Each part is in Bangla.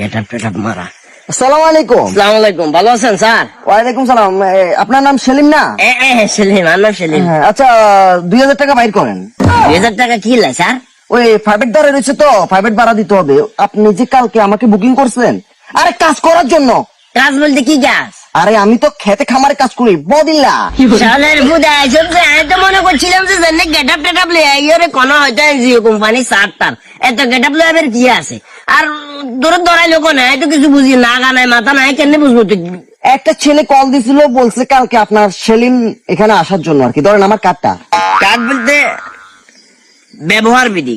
গেটআপ টেটআপ মারা আসসালামু আলাইকুম। আসসালামু আলাইকুম। ভালো আছেন স্যার? ওয়ালাইকুম সালাম। আপনার নাম সেলিম না? এ সেলিম আমার নাম সেলিম। হ্যাঁ, আচ্ছা দুই হাজার টাকা বাইর করেন। দুই হাজার টাকা কি লাই স্যার? ওই প্রাইভেট দ্বারা রয়েছে তো প্রাইভেট ভাড়া দিতে হবে। আপনি যে কালকে আমাকে বুকিং করছেন আরে কাজ করার জন্য। কাজ বলতে কি কাজ? আরে আমি তো খেতে খামারে কাজ করি বদিল্লা সালের বুধা এসব যে আমি তো মনে করছিলাম যে জেনে গেটআপ টেটআপ লিয়ে আইরে কোনো হয়তো জিও কোম্পানি এত গেটআপ লিয়ে আবার কি আছে? আর দূরে ধরাই লোক নাই তো কিছু বুঝি না গানাই মাথা নাই কেন বুঝব তুই? একটা ছেলে কল দিছিল বলছে কালকে আপনার সেলিম এখানে আসার জন্য আর কি। ধরেন আমার কার্ডটা কাজ বলতে ব্যবহার বিধি।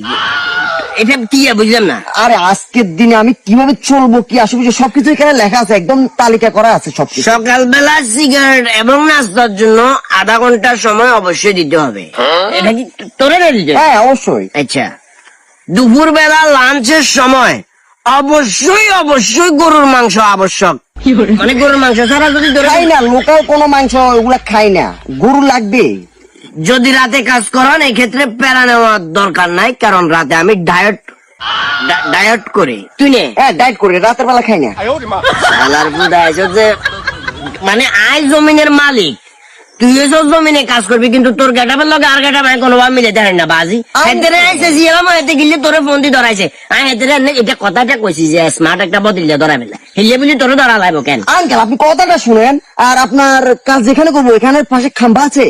এটা কি বুঝলাম না? আরে আজকের দিনে আমি কীভাবে চলবো কি আসবে সবকিছু এখানে লেখা আছে একদম তালিকা করা আছে সবকিছু। সকালবেলা সিগারেট এবং নাস্তার জন্য আধা ঘণ্টার সময় অবশ্যই দিতে হবে। এটা কি তোরে দিতে হ্যাঁ অবশ্যই। আচ্ছা। দুপুর বেলা লাঞ্চের সময় অবশ্যই অবশ্যই গরুর মাংস আবশ্যক। মানে গরুর মাংস ছাড়া যদি খাই না লোকাল কোনো মাংস ওগুলা খাই না। গরু লাগবে যদি রাতে কাজ করান এক্ষেত্রে প্যারা নেওয়ার দরকার নাই কারণ রাতে আমি ডায়েট ডায়েট করি। তুই নে। হ্যাঁ ডাইট করে রাতের বেলা খাই না। শালার বুদা এসব যে মানে আয় জমিনের মালিক। তুই এসব জমিনে কাজ করবি কিন্তু তোর গেটাপের লগে আর গেটাপ আমি কোনোভাবে মিলে দেয় না বাজি। হেতেরে আইসে জিয়ালাম হেতে গিলে তোরে ফোন দিয়ে ধরাইছে। আমি হেতেরে এটা কথাটা কইছি যে স্মার্ট একটা বদলিলে ধরা মিলে হিলে বুঝি তোরে ধরা লাগবো কেন? আঙ্কেল আপনি কথাটা শুনেন আর আপনার কাজ যেখানে করব এখানের পাশে খাম্বা আছে।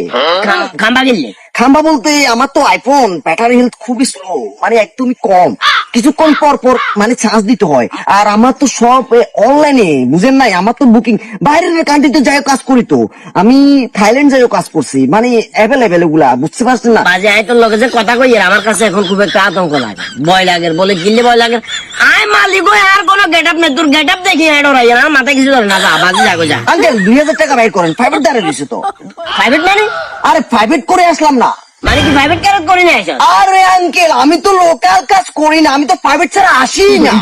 খাম্বা গিললে খাম্বা বলতে আমার তো আইফোন ব্যাটারি হেলথ খুবই স্লো মানে একদমই কম। কিছুক্ষণ পর পর মানে চার্জ দিতে হয়। আর আমার তো সব অনলাইনে বুঝেন নাই আমার তো বুকিং বাইরের কান্ট্রিতে যাই কাজ করি তো। আমি থাইল্যান্ড যাইও কাজ করছি মানে অ্যাভেলেবেল এগুলা বুঝতে পারছেন না? বাজে আয় তোর লগে যে কথা কই আমার কাছে এখন খুব একটা আতঙ্ক লাগে। ভয় লাগে বলে গিললে ভয় লাগে। আয় মালিক আর কোনো গেটআপ নেই তোর দেখি এড রাই না? মাথায় কিছু ধরে না যা বাজে যা আঙ্কেল দুই হাজার টাকা বাইর করেন প্রাইভেট দ্বারা দিছে তো। প্রাইভেট মানে? আরে প্রাইভেট করে আসলাম না। মানে কি প্রাইভেট ক্যারেট করে আসো আরে আঙ্কেল আমি তো লোকাল কাজ করি না আমি তো প্রাইভেট ছাড়া আসি না।